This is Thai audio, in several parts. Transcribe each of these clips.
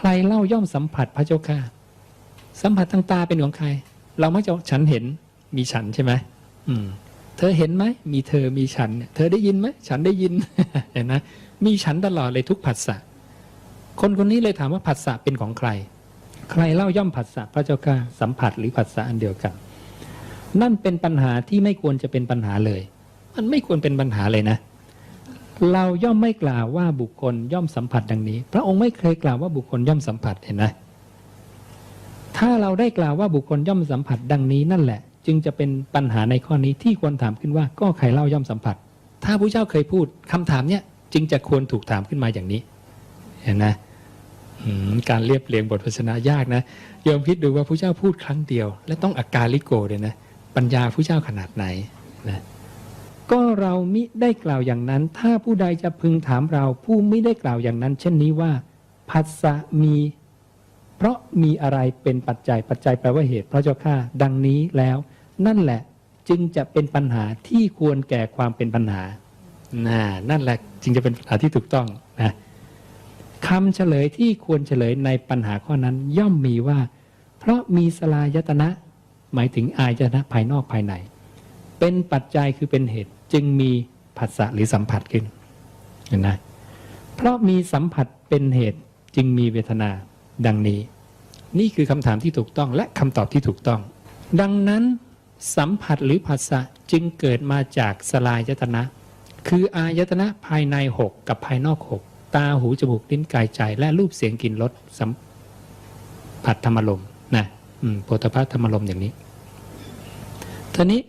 ใครเล่าย่อมสัมผัสพระเจ้าค่ะ สัมผัสทางตาเป็นของใคร เรามักจะฉันเห็นมีฉันใช่ไหมอืม เธอเห็นไหมมีเธอมีฉันเนี่ยเธอได้ยินไหมฉันได้ยินเห็นนะมีฉันตลอดเลยทุกผัสสะคนคนนี้เลยถามว่าผัสสะเป็นของใคร ใครเล่าย่อมผัสสะพระเจ้าค่ะสัมผัสหรือผัสสะอันเดียวกัน นั่นเป็นปัญหาที่ไม่ควรจะเป็นปัญหาเลย มันไม่ควรเป็นปัญหาเลยนะ เราย่อมไม่กล่าวว่าบุคคลย่อมสัมผัสดังนี้ พระองค์ไม่เคยกล่าวว่าบุคคลย่อมสัมผัสเห็นไหมถ้าเราได้กล่าวว่าบุคคลย่อมสัมผัสดังนี้นั่นแหละ จึงจะเป็นปัญหาในข้อนี้ที่ควรถามขึ้นว่าก็ใครเล่าย่อมสัมผัส ถ้าพระเจ้าเคยพูดคำถามเนี้ยจึงจะควรถูกถามขึ้นมาอย่างนี้ เห็นนะอืมการเรียบเรียงบทพจนะยากนะโยมคิดดูว่าพระเจ้าพูดครั้งเดียว และต้องอากาลิโกเลยนะ ปัญญาพระเจ้าขนาดไหนนะ ก็เรามิได้กล่าวอย่างนั้น ถ้าผู้ใดจะพึงถามเราผู้ไม่ได้กล่าวอย่างนั้น เช่นนี้ว่าผัสสะมี เพราะมีอะไรเป็นปัจจัยปัจจัยแปลว่าเหตุพระเจ้าข้าดังนี้แล้ว นั่นแหละจึงจะเป็นปัญหาที่ควรแก่ความเป็นปัญหาน่นั่นแหละจึงจะเป็นปัญหาที่ถูกต้องนะคำเฉลยที่ควรเฉลยในปัญหาข้อนั้นย่อมมีว่า เพราะมีสลายตนะ หมายถึงอายตนะภายนอกภายใน เป็นปัจจัยคือเป็นเหตุ จึงมีผัสสะหรือสัมผัสขึ้นเห็นไหมเพราะมีสัมผัสเป็นเหตุจึงมีเวทนาดังนี้ นี่คือคำถามที่ถูกต้องและคำตอบที่ถูกต้อง ดังนั้นสัมผัสหรือผัสสะจึงเกิดมาจากสลายยตนะ คืออายตนะภายในหกกับภายนอกหกตาหูจมูกลิ้นกายใจ และรูปเสียงกลิ่นรสสัมผัสธรรมลมนะอืมโพธพัทธรรมลมอย่างนี้ทีนี้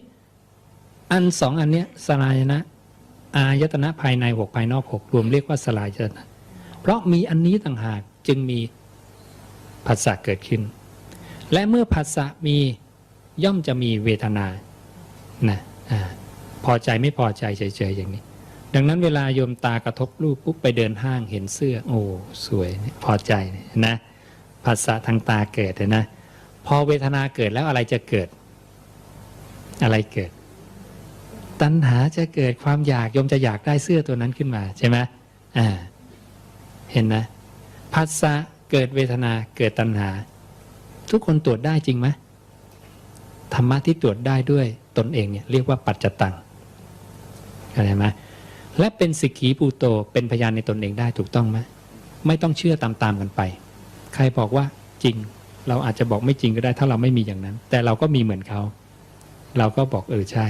อันสองอันเนี้ยสลายนะ อายตนะภายในหกภายนอกหกรวมเรียกว่าสลายตนะ เพราะมีอันนี้ต่างหากจึงมีผัสสะเกิดขึ้น และเมื่อผัสสะมีย่อมจะมีเวทนานะอาพอใจไม่พอใจเฉยๆอย่างนี้ ดังนั้นเวลาโยมตากระทบรูปปุ๊บไปเดินห้างเห็นเสื้อ โอ้สวยพอใจนะผัสสะทางตาเกิดนะ พอเวทนาเกิดแล้วอะไรจะเกิด อะไรเกิด ตัณหาจะเกิดความอยากยมจะอยากได้เสื้อตัวนั้นขึ้นมาใช่ไหมอ่าเห็นนะผัสสะเกิดเวทนาเกิดตัณหา ทุกคนตรวจได้จริงไหมธรรมะที่ตรวจได้ด้วยตนเองเนี่ยเรียกว่าปัจจตังเข้าใจไหมและเป็นสิกขีปูโตเป็นพยานในตนเองได้ถูกต้องไหมไม่ต้องเชื่อตามๆกันไป ใครบอกว่าจริง เราอาจจะบอกไม่จริงก็ได้ ถ้าเราไม่มีอย่างนั้น แต่เราก็มีเหมือนเขา เราก็บอกเออใช่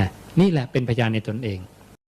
นะนี่แหละเป็นพยานในตนเอง